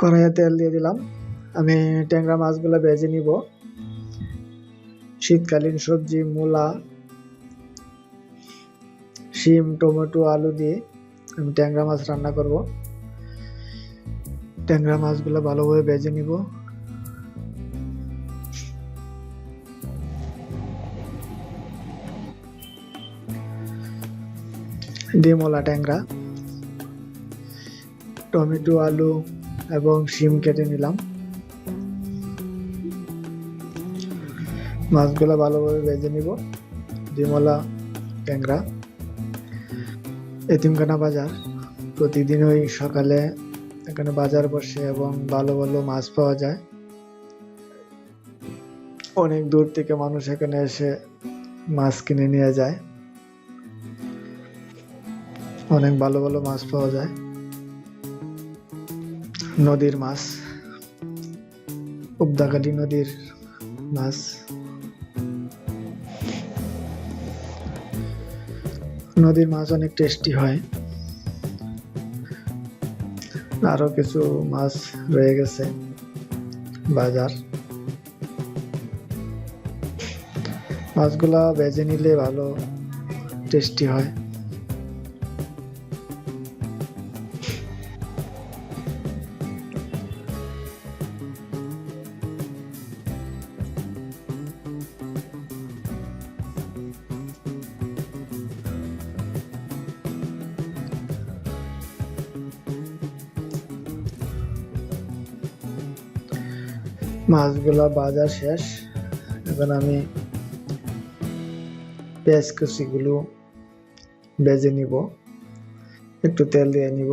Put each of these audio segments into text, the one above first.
কড়াইয়ে তেল দিয়ে দিলাম। আমি ট্যাংরা মাছগুলো ভেজে নিব। শীতকালীন সবজি, মূলা, শিম, টমেটো, আলু দিয়ে আমি ট্যাংরা মাছ রান্না করব। ট্যাংরা মাছগুলো ভালোভাবে ভেজে নিব। ডিমওয়ালা ট্যাংরা, টমেটো, আলু এবং শিম কেটে নিলাম। মাছগুলো ভালোভাবে ভেজে নিব। ডিমওয়ালা, ট্যাংরা। এতিমখানা বাজার। প্রতিদিন ওই সকালে এখানে বাজার বসে এবং ভালো ভালো মাছ পাওয়া যায়। অনেক দূর থেকে মানুষ এখানে এসে মাছ কিনে নিয়ে যায়। অনেক ভালো ভালো মাছ পাওয়া যায়। নদীর মাছ উবদাকালী নদীর মাছ নদীর মাছ অনেক টেস্টি হয়। আরও কিছু মাছ রয়ে গেছে বাজার। মাছগুলা বেজে নিলে ভালো টেস্টি হয়। মাছগুলা বাজার শেষ। এখন আমি পেঁয়াজ কুচিগুলো বেজে নিব। একটু তেল দিয়ে নিব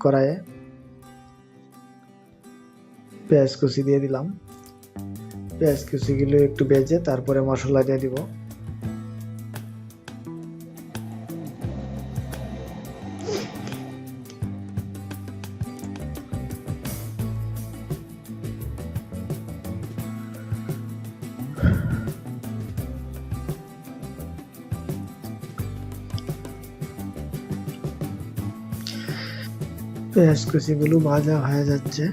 কড়াইয়ে। পেঁয়াজ কুচি দিয়ে দিলাম। পেঁয়াজ কুচিগুলো একটু বেজে তারপরে মশলা দিয়ে দিব। পেঁয়াজ ভাজা হয়ে যাচ্ছে।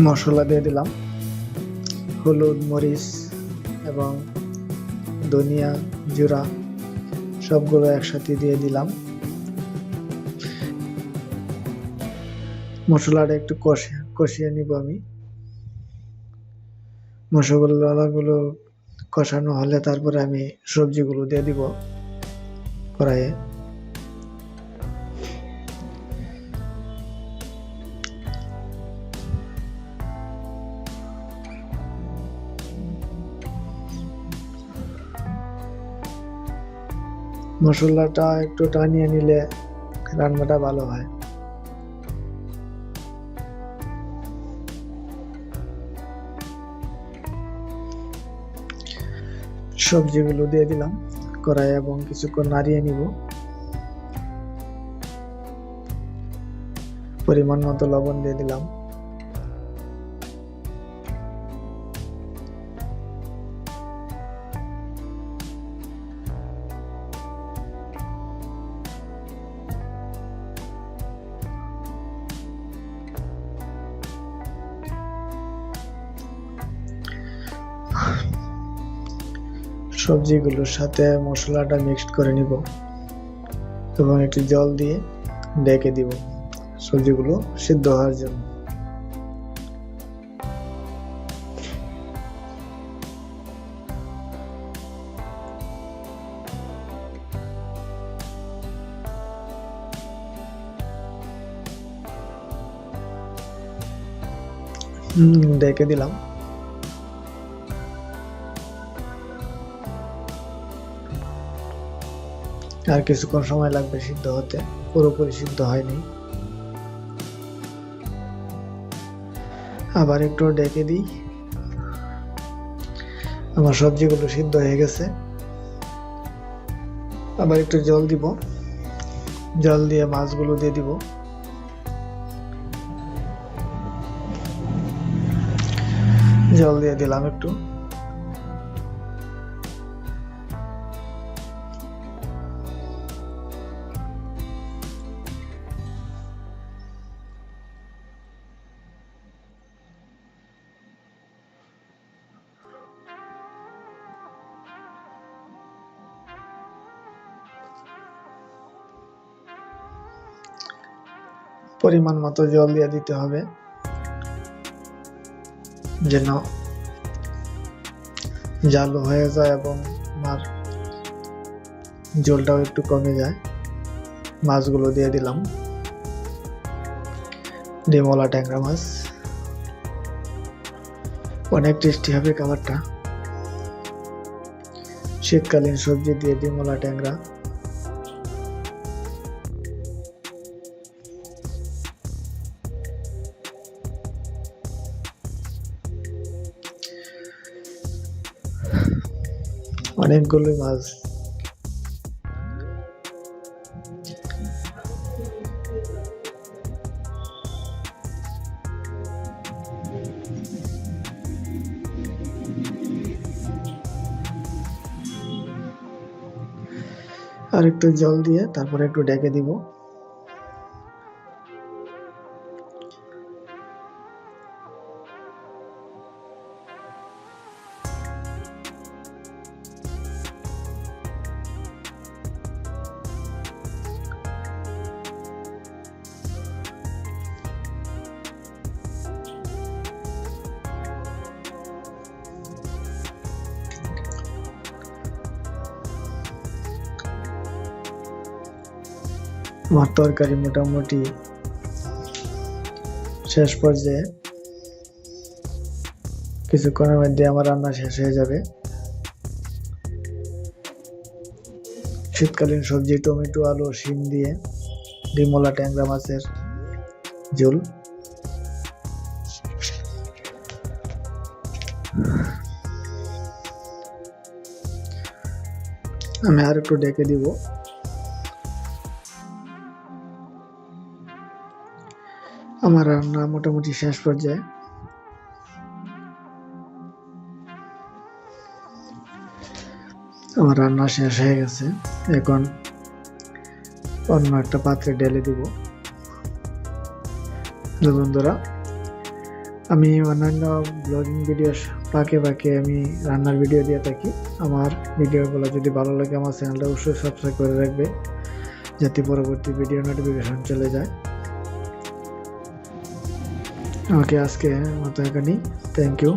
মশলা দিয়ে দিলাম। হলুদ, মরিচ এবং ধনিয়া, জিরা সবগুলো একসাথে দিয়ে দিলাম। মশলাটা একটু কষে কষিয়ে নিব আমি। মশলাগুলো কষানো হলে তারপরে আমি সবজিগুলো দিয়ে দিব কড়াইয়ে। মশলাটা একটু টানিয়ে নিলে রান্নাটা ভালো হয়। সবজিগুলো দিয়ে দিলাম কড়াই এবং কিছুক্ষণ নাড়িয়ে নিব। পরিমাণ মতো লবণ দিয়ে দিলাম। সবজিগুলোর সাথে মশলাটা মিক্সড করে নিব এবং একটু জল দিয়ে ডেকে দিব সবজিগুলো সিদ্ধ হওয়ার জন্য। ডেকে দিলাম। আর কিছুক্ষণ সময় লাগবে সিদ্ধ হতে। পুরোপুরি সিদ্ধ হয়নি। আবার একটু ডেকে দিই। আমার সবজিগুলো সিদ্ধ হয়ে গেছে। আবার একটু জল দিব। জল দিয়ে মাছগুলো দিয়ে দিব। জল দিয়ে দিলাম একটু। পরিমাণ মতো জল দিয়ে দিতে হবে। যেন জাল হয়ে যায় এবং আমার জলটাও একটু কমে যায়। মাছগুলো দিয়ে দিলাম। ডিমলা ট্যাংরা মাছ। অনেক টেস্টি হবে খাবারটা। শীতকালীন সবজি দিয়ে ডিমলা ট্যাংরা। অনেকগুলো মাছ। আর একটু জল দিয়ে তারপরে একটু ডেকে দিব। আমার তরকারি মোটামুটি শেষ পর্যায়ে কিছুক্ষণের মধ্যে আমার রান্না শেষ হয়ে যাবে। শীতকালীন সবজি, টমেটো, আলু, শিম দিয়ে ডিমলা ট্যাংরা মাছের ঝোল। আমি আর একটু ডেকে দিব। আমার রান্না মোটামুটি শেষ পর্যায়ে। আমার রান্না শেষ হয়ে গেছে। এখন অন্য একটা পাত্রে ঢেলে দিব। বন্ধুরা, আমি অন্যান্য ব্লগিং ভিডিও পাকে পাকে আমি রান্নার ভিডিও দিয়ে থাকি। আমার ভিডিওগুলো যদি ভালো লাগে, আমার চ্যানেলটা অবশ্যই সাবস্ক্রাইব করে রাখবে, যাতে পরবর্তী ভিডিও নোটিফিকেশন চলে যায়। ಓಕೆ ಅಷ್ಟೇ ಮಾತಾಡ್ಕೊಂಡು ಥ್ಯಾಂಕ್ ಯು